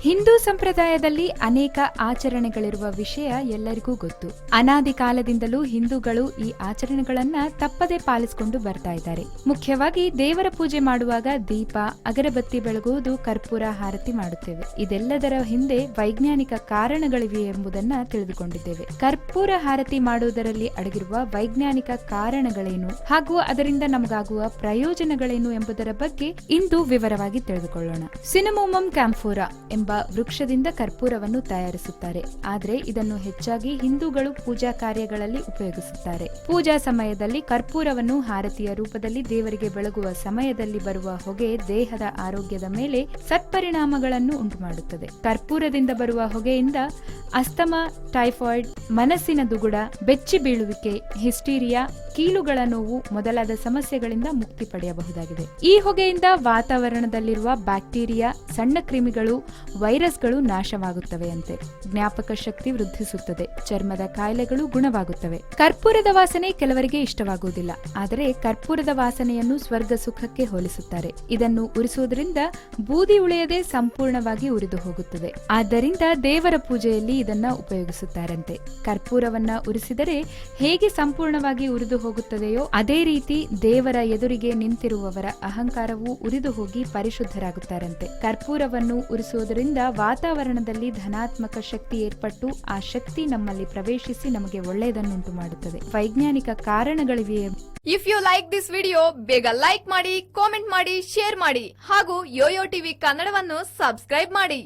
ಹಿಂದೂ ಸಂಪ್ರದಾಯದಲ್ಲಿ ಅನೇಕ ಆಚರಣೆಗಳಿರುವ ವಿಷಯ ಎಲ್ಲರಿಗೂ ಗೊತ್ತು. ಅನಾದಿ ಕಾಲದಿಂದಲೂ ಹಿಂದೂಗಳು ಈ ಆಚರಣೆಗಳನ್ನ ತಪ್ಪದೆ ಪಾಲಿಸಿಕೊಂಡು ಬರ್ತಾ ಇದ್ದಾರೆ. ಮುಖ್ಯವಾಗಿ ದೇವರ ಪೂಜೆ ಮಾಡುವಾಗ ದೀಪ, ಅಗರಬತ್ತಿ ಬೆಳಗುವುದು ಕರ್ಪೂರ ಹಾರತಿ ಮಾಡುತ್ತೇವೆ. ಇದೆಲ್ಲದರ ಹಿಂದೆ ವೈಜ್ಞಾನಿಕ ಕಾರಣಗಳಿವೆ ಎಂಬುದನ್ನ ತಿಳಿದುಕೊಂಡಿದ್ದೇವೆ. ಕರ್ಪೂರ ಹಾರತಿ ಮಾಡುವುದರಲ್ಲಿ ಅಡಗಿರುವ ವೈಜ್ಞಾನಿಕ ಕಾರಣಗಳೇನು? ಹಾಗೂ ಅದರಿಂದ ನಮಗಾಗುವ ಪ್ರಯೋಜನಗಳೇನು ಎಂಬುದರ ಬಗ್ಗೆ ಇಂದು ವಿವರವಾಗಿ ತಿಳಿದುಕೊಳ್ಳೋಣ. ಸಿನಮೋಮಮ್ ಕ್ಯಾಂಫೋರಾ ಎಂಬ ವೃಕ್ಷದಿಂದ ಕರ್ಪೂರವನ್ನು ತಯಾರಿಸುತ್ತಾರೆ. ಆದರೆ ಇದನ್ನು ಹೆಚ್ಚಾಗಿ ಹಿಂದೂಗಳು ಪೂಜಾ ಕಾರ್ಯಗಳಲ್ಲಿ ಉಪಯೋಗಿಸುತ್ತಾರೆ. ಪೂಜಾ ಸಮಯದಲ್ಲಿ ಕರ್ಪೂರವನ್ನು ಹಾರತಿಯ ರೂಪದಲ್ಲಿ ದೇವರಿಗೆ ಬೆಳಗುವ ಸಮಯದಲ್ಲಿ ಬರುವ ಹೊಗೆ ದೇಹದ ಆರೋಗ್ಯದ ಮೇಲೆ ಸತ್ಪರಿಣಾಮಗಳನ್ನು ಉಂಟುಮಾಡುತ್ತದೆ. ಕರ್ಪೂರದಿಂದ ಬರುವ ಹೊಗೆಯಿಂದ ಅಸ್ತಮ, ಟೈಫಾಯ್ಡ್, ಮನಸ್ಸಿನ ದುಗುಡ, ಬೆಚ್ಚಿ ಬೀಳುವಿಕೆ, ಹಿಸ್ಟೀರಿಯಾ ಕೀಲುಗಳ ನೋವು ಮೊದಲಾದ ಸಮಸ್ಯೆಗಳಿಂದ ಮುಕ್ತಿ ಪಡೆಯಬಹುದಾಗಿದೆ. ಈ ಹೊಗೆಯಿಂದ ವಾತಾವರಣದಲ್ಲಿರುವ ಬ್ಯಾಕ್ಟೀರಿಯಾ, ಸಣ್ಣ ಕ್ರಿಮಿಗಳು, ವೈರಸ್ಗಳು ನಾಶವಾಗುತ್ತವೆ ಅಂತೆ ಜ್ಞಾಪಕ ಶಕ್ತಿ ವೃದ್ಧಿಸುತ್ತದೆ. ಚರ್ಮದ ಕಾಯಿಲೆಗಳು ಗುಣವಾಗುತ್ತವೆ. ಕರ್ಪೂರದ ವಾಸನೆ ಕೆಲವರಿಗೆ ಇಷ್ಟವಾಗುವುದಿಲ್ಲ. ಆದರೆ ಕರ್ಪೂರದ ವಾಸನೆಯನ್ನು ಸ್ವರ್ಗ ಸುಖಕ್ಕೆ ಹೋಲಿಸುತ್ತಾರೆ. ಇದನ್ನು ಉರಿಸುವುದರಿಂದ ಬೂದಿ ಉಳಿಯದೆ ಸಂಪೂರ್ಣವಾಗಿ ಉರಿದು ಹೋಗುತ್ತದೆ. ಆದ್ದರಿಂದ ದೇವರ ಪೂಜೆಯಲ್ಲಿ ಇದನ್ನ ಉಪಯೋಗಿಸುತ್ತಾರಂತೆ. ಕರ್ಪೂರವನ್ನ ಉರಿಸಿದರೆ ಹೇಗೆ ಸಂಪೂರ್ಣವಾಗಿ ಉರಿದು ಹೋಗುತ್ತದೆಯೋ ಅದೇ ರೀತಿ ದೇವರ ಎದುರಿಗೆ ನಿಂತಿರುವವರ ಅಹಂಕಾರವು ಉರಿದು ಹೋಗಿ ಪರಿಶುದ್ಧರಾಗುತ್ತಾರಂತೆ. ಕರ್ಪೂರವನ್ನು ಉರಿಸುವುದರಿಂದ ವಾತಾವರಣದಲ್ಲಿ ಧನಾತ್ಮಕ ಶಕ್ತಿ ಏರ್ಪಟ್ಟು ಆ ಶಕ್ತಿ ನಮ್ಮಲ್ಲಿ ಪ್ರವೇಶಿಸಿ ನಮಗೆ ಒಳ್ಳೆಯದನ್ನುಂಟು ಮಾಡುತ್ತದೆ. ವೈಜ್ಞಾನಿಕ ಕಾರಣಗಳಿವೆಯೇ? If you like this video ಬೇಗ ಲೈಕ್ ಮಾಡಿ ಕಾಮೆಂಟ್ ಮಾಡಿ ಶೇರ್ ಮಾಡಿ ಹಾಗೂ ಯೋಯೋ ಟಿವಿ ಕನ್ನಡವನ್ನು ಸಬ್ಸ್ಕ್ರೈಬ್ ಮಾಡಿ.